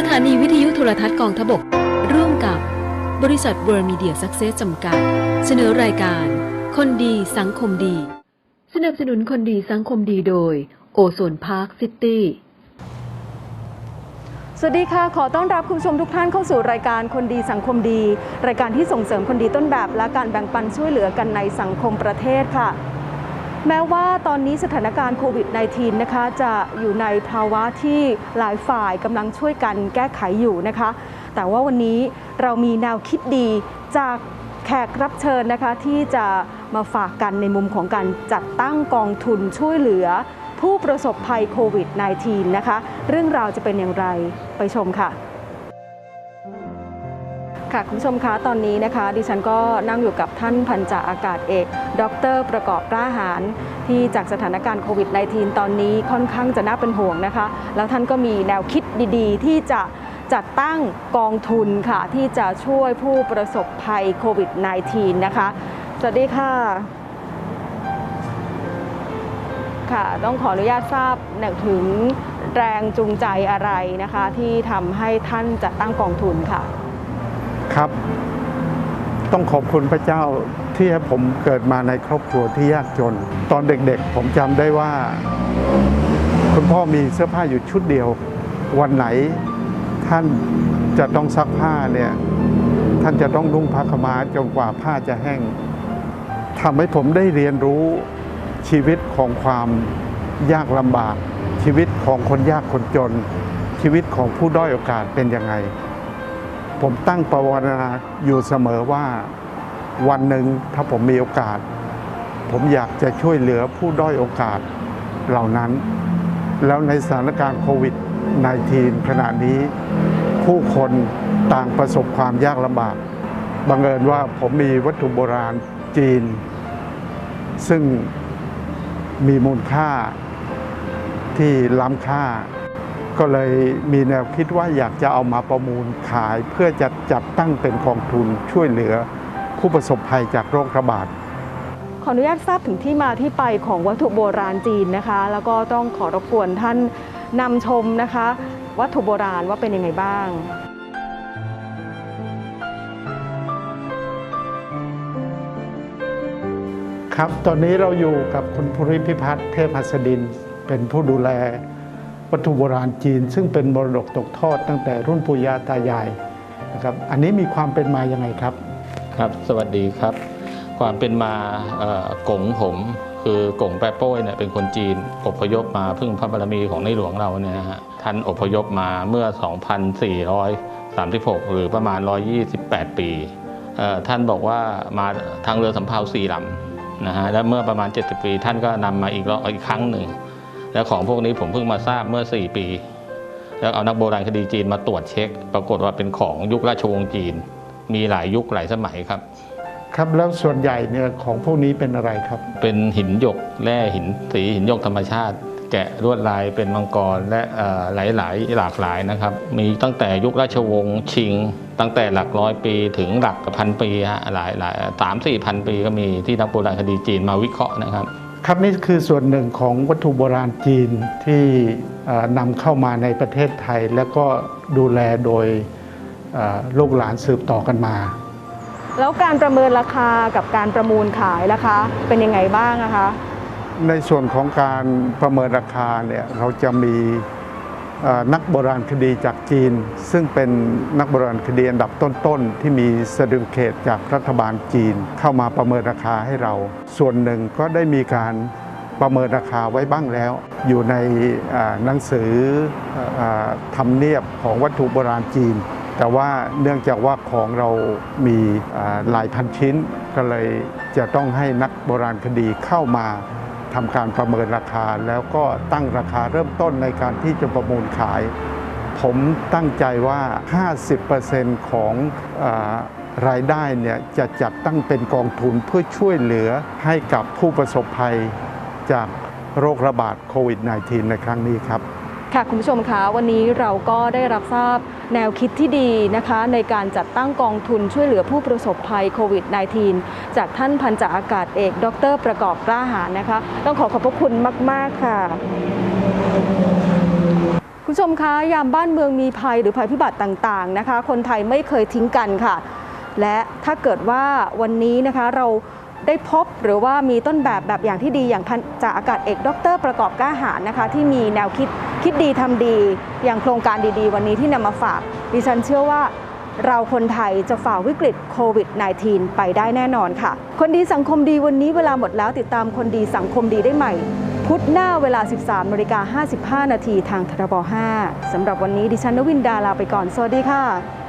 สถานีวิทยุโทรทัศน์กองทบก ร่วมกับบริษัทเวิร์มีเดียซักเซสจำกัด เสนอรายการ คนดีสังคมดี สนับสนุนคนดีสังคมดีโดย โอโซนพาร์คซิตี้สวัสดีค่ะ ขอต้อนรับคุณผู้ชมทุกท่านเข้าสู่รายการคนดีสังคมดี รายการที่ส่งเสริมคนดีต้นแบบ และการแบ่งปันช่วยเหลือกันในสังคมประเทศค่ะ แม้ว่าตอนนี้สถานการณ์โควิด -19 นะคะจะอยู่ในภาวะที่หลายฝ่ายกำลังช่วยกันแก้ไขอยู่นะคะ แต่ว่าวันนี้เรามีแนวคิดดีจากแขกรับเชิญนะคะที่จะมาฝากกันในมุมของการจัดตั้งกองทุนช่วยเหลือ ผู้ประสบภัยโควิด -19 นะคะ เรื่องราวจะเป็นอย่างไรไปชมค่ะ ค่ะคุณผู้ชมคะตอนนี้นะคะ ดิฉันก็นั่งอยู่กับท่านพันจ่าอากาศเอก ดร ประกอบกล้าหาร ที่จากสถานการณ์โควิด -19 ตอนนี้ค่อนข้างจะน่าเป็นห่วงนะคะ แล้วท่านก็มีแนวคิดดีๆ ที่จะจัดตั้งกองทุนค่ะ ที่จะช่วยผู้ประสบภัยโควิด -19 นะคะ สวัสดีค่ะ ค่ะ ต้องขออนุญาตทราบถึงแรงจูงใจอะไรนะคะ ที่ทำให้ท่านจัดตั้งกองทุนค่ะ ครับ ต้องขอบคุณพระเจ้าที่ให้ผมเกิดมาในครอบครัวที่ยากจน ตอนเด็กๆ ผมจำได้ว่า คุณพ่อมีเสื้อผ้าอยู่ชุดเดียว วันไหนท่านจะต้องซักผ้าเนี่ย ท่านจะต้องนุ่งผ้าขม้าจนกว่าผ้าจะแห้งทำให้ผมได้เรียนรู้ชีวิตของความยากลำบาก ชีวิตของคนยากคนจน ชีวิตของผู้ด้อยโอกาสเป็นยังไง ผมตั้งปวารณาอยู่เสมอว่าวันหนึ่งถ้าผมมีโอกาส ผมอยากจะช่วยเหลือผู้ด้อยโอกาสเหล่านั้น แล้วในสถานการณ์โควิด -19 ขณะนี้ ผู้คนต่างประสบความยากลำบากบังเอิญว่าผมมีวัตถุโบราณจีน ซึ่งมีมูลค่าที่ล้ำค่า ก็เลยมีแนวคิดว่าอยากจะเอามาประมูลขาย เพื่อจะจัดตั้งเป็นกองทุนช่วยเหลือผู้ประสบภัยจากโรคระบาดขออนุญาตทราบถึงที่มาที่ไปของวัตถุโบราณจีนนะคะ แล้วก็ต้องขอรบกวนท่านนำชมนะคะ วัตถุโบราณว่าเป็นยังไงบ้าง ครับตอนนี้เราอยู่กับคุณภูริพิพัฒน์เทพหัสดิน เป็นผู้ดูแล วัตถุโบราณจีน ซึ่งเป็นมรดกตกทอดตั้งแต่รุ่นปู่ย่าตายายนะครับอันนี้มีความเป็นมายังไงครับครับ สวัสดีครับ ความเป็นมากงผมคือกงแปรโป้ยเนี่ยเป็นคนจีนอพยพมาพึ่งพระบารมีของในหลวงเราเนี่ยฮะท่านอพยพมาเมื่อ 2436 หรือประมาณ 128 ปีท่านบอกว่ามาทางเรือสำเภาสี่ลำนะฮะแล้วเมื่อประมาณ 70 ปี ท่านก็นำมาอีกรอบอีกครั้งหนึ่ง แล้วของพวกนี้ผมเพิ่งมาทราบเมื่อ 4 ปี แล้วเอานักโบราณคดีจีนมาตรวจเช็ค ปรากฏว่าเป็นของยุคราชวงศ์จีน มีหลายยุคหลายสมัยครับ ครับแล้วส่วนใหญ่เนี่ยของพวกนี้เป็นอะไรครับ เป็นหินหยกแร่หินสีหินหยกธรรมชาติ แกะลวดลายเป็นมังกรและเอ่อหลายหลายๆหลากหลายนะครับ มีตั้งแต่ยุคราชวงศ์ชิง ตั้งแต่หลักร้อยปีถึงหลักพันปีฮะหลายหลายสามสี่พันปีก็มีที่นักโบราณคดีจีนมาวิเคราะห์นะครับ ครับนี่คือส่วนหนึ่งของวัตถุโบราณจีนที่เอ่อนำเข้ามาในประเทศไทย แล้วก็ดูแลโดยเอ่อลูกหลานสืบต่อกันมา แล้วการประเมินราคากับการประมูลขายราคาเป็นยังไงบ้างอะคะ ในส่วนของการประเมินราคาเนี่ยเราจะมีเอ่อ นักโบราณคดีจากจีน ซึ่งเป็นนักโบราณคดีอันดับต้นๆ ที่มีสติฟิเคตจากรัฐบาลจีน เข้ามาประเมินราคาให้เรา ส่วนหนึ่งก็ได้มีการประเมินราคาไว้บ้างแล้ว อยู่ในหนังสือทำเนียบของวัตถุโบราณจีน แต่ว่าเนื่องจากว่าของเรามีหลายพันชิ้น ก็เลยจะต้องให้นักโบราณคดีเข้ามา ทำการประเมินราคา แล้วก็ตั้งราคาเริ่มต้นในการที่จะประมูลขาย ผมตั้งใจว่า 50%ของอรายได้เนี่ยจะจัดตั้งเป็นกองทุนเพื่อช่วยเหลือให้กับผู้ประสบภัยจากโรคระบาดโควิด -19 ในครั้งนี้ครับ ค่ะคุณผู้ชมคะวันนี้เราก็ได้รับทราบแนวคิดที่ดีนะคะ ในการจัดตั้งกองทุนช่วยเหลือผู้ประสบภัยโควิด -19 จากท่านพันจ่าอากาศเอก ดร ประกอบกล้าหารนะคะ ต้องขอขอบพระคุณมาก ๆ ค่ะคุณผู้ชมคะยามบ้านเมืองมีภัยหรือภัยพิบัติต่างๆนะคะ คนไทยไม่เคยทิ้งกันค่ะ และถ้าเกิดว่าวันนี้นะคะเราได้พบหรือว่ามีต้นแบบแบบอย่างที่ดีอย่างพันจากอากาศเอก ดร ประกอบกล้าหารนะคะ ที่มีแนวคิดคิดดีทำดีอย่างโครงการดีๆ วันนี้ที่นำมาฝาก ดิฉันเชื่อว่าเราคนไทยจะฝ่าวิกฤตโควิด -19 ไปได้แน่นอนค่ะ คนดีสังคมดีวันนี้เวลาหมดแล้วติดตามคนดีสังคมดีได้ใหม่ พุธหน้าเวลา 13นาฬิกา55 นาทีทางทรบ5สำหรับวันนี้ดิฉันนวินดาลาไปก่อน สวัสดีค่ะ